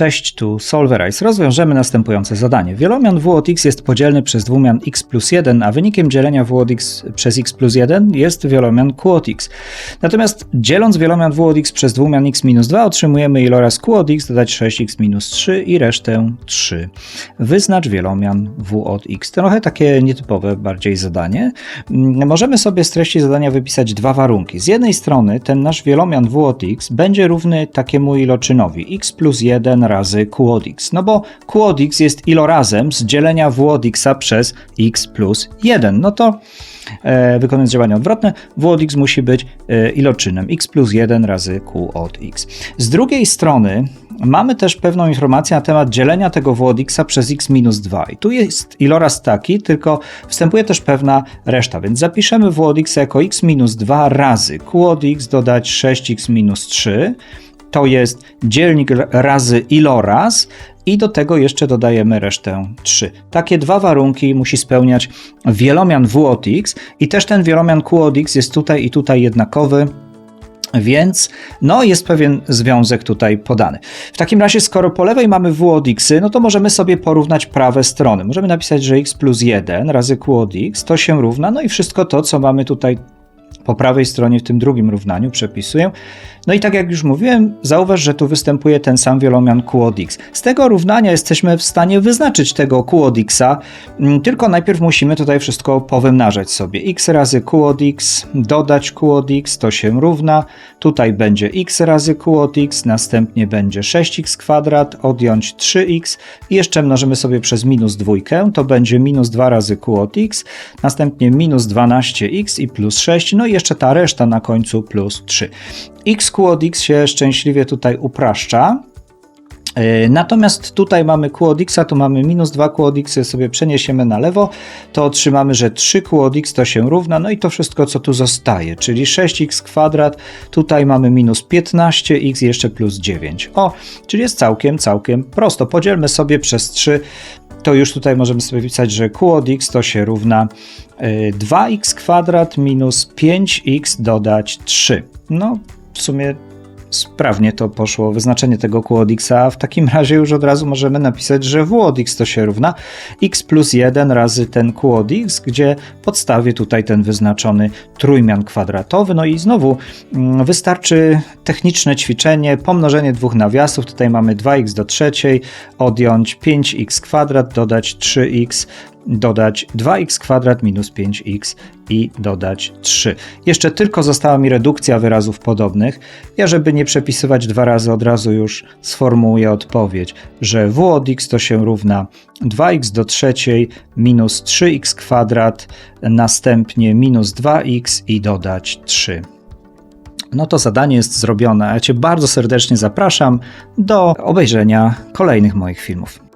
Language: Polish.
Cześć, tu Solverize. Rozwiążemy następujące zadanie. Wielomian w od x jest podzielny przez dwumian x plus 1, a wynikiem dzielenia w od x przez x plus 1 jest wielomian q od x. Natomiast dzieląc wielomian w od x przez dwumian x minus 2 otrzymujemy iloraz q od x dodać 6x minus 3 i resztę 3. Wyznacz wielomian w od x. Trochę takie nietypowe bardziej zadanie. Mm, Możemy sobie z treści zadania wypisać dwa warunki. Z jednej strony ten nasz wielomian w od x będzie równy takiemu iloczynowi x plus 1 razy q od x. No bo q od x jest ilorazem z dzielenia w od x przez x plus 1. No to e, wykonując działanie odwrotne, w od x musi być e, iloczynem x plus 1 razy q od x. Z drugiej strony mamy też pewną informację na temat dzielenia tego w od x przez x minus 2. I tu jest iloraz taki, tylko wstępuje też pewna reszta, więc zapiszemy w od x jako x minus 2 razy q od x dodać 6x minus 3 to jest dzielnik razy iloraz i do tego jeszcze dodajemy resztę 3. Takie dwa warunki musi spełniać wielomian w od x i też ten wielomian q od x jest tutaj i tutaj jednakowy. Więc no, jest pewien związek tutaj podany. W takim razie, skoro po lewej mamy w od x, no to możemy sobie porównać prawe strony. Możemy napisać, że x plus 1 razy q od x to się równa, no i wszystko to, co mamy tutaj po prawej stronie w tym drugim równaniu przepisuję. No i tak jak już mówiłem, zauważ, że tu występuje ten sam wielomian q od x. Z tego równania jesteśmy w stanie wyznaczyć tego q od x, tylko najpierw musimy tutaj wszystko powymnażać sobie. x razy q od x, dodać q od x, to się równa. Tutaj będzie x razy q od x, następnie będzie 6x kwadrat, odjąć 3x i jeszcze mnożymy sobie przez minus dwójkę, to będzie minus 2 razy q od x, następnie minus 12x i plus 6, no i jeszcze ta reszta na końcu plus 3. x q od x się szczęśliwie tutaj upraszcza. Yy, Natomiast tutaj mamy q od x, tu mamy minus 2 q od x, sobie przeniesiemy na lewo, to otrzymamy, że 3 q od x to się równa, no i to wszystko, co tu zostaje, czyli 6x kwadrat, tutaj mamy minus 15x, jeszcze plus 9. O, czyli jest całkiem, całkiem prosto. Podzielmy sobie przez 3, to już tutaj możemy sobie pisać, że q od x to się równa yy, 2x kwadrat minus 5x dodać 3. No, w sumie sprawnie to poszło wyznaczenie tego q od x, a w takim razie już od razu możemy napisać, że w od x to się równa x plus 1 razy ten q od x, gdzie podstawię tutaj ten wyznaczony trójmian kwadratowy. No i znowu mm, wystarczy techniczne ćwiczenie, pomnożenie dwóch nawiasów. Tutaj mamy 2x do trzeciej, odjąć 5x kwadrat, dodać 3x, dodać 2x kwadrat minus 5x i dodać 3. Jeszcze tylko została mi redukcja wyrazów podobnych. Ja, żeby nie przepisywać dwa razy, od razu już sformułuję odpowiedź, że w od x to się równa 2x do trzeciej minus 3x kwadrat, następnie minus 2x i dodać 3. No to zadanie jest zrobione. Ja Cię bardzo serdecznie zapraszam do obejrzenia kolejnych moich filmów.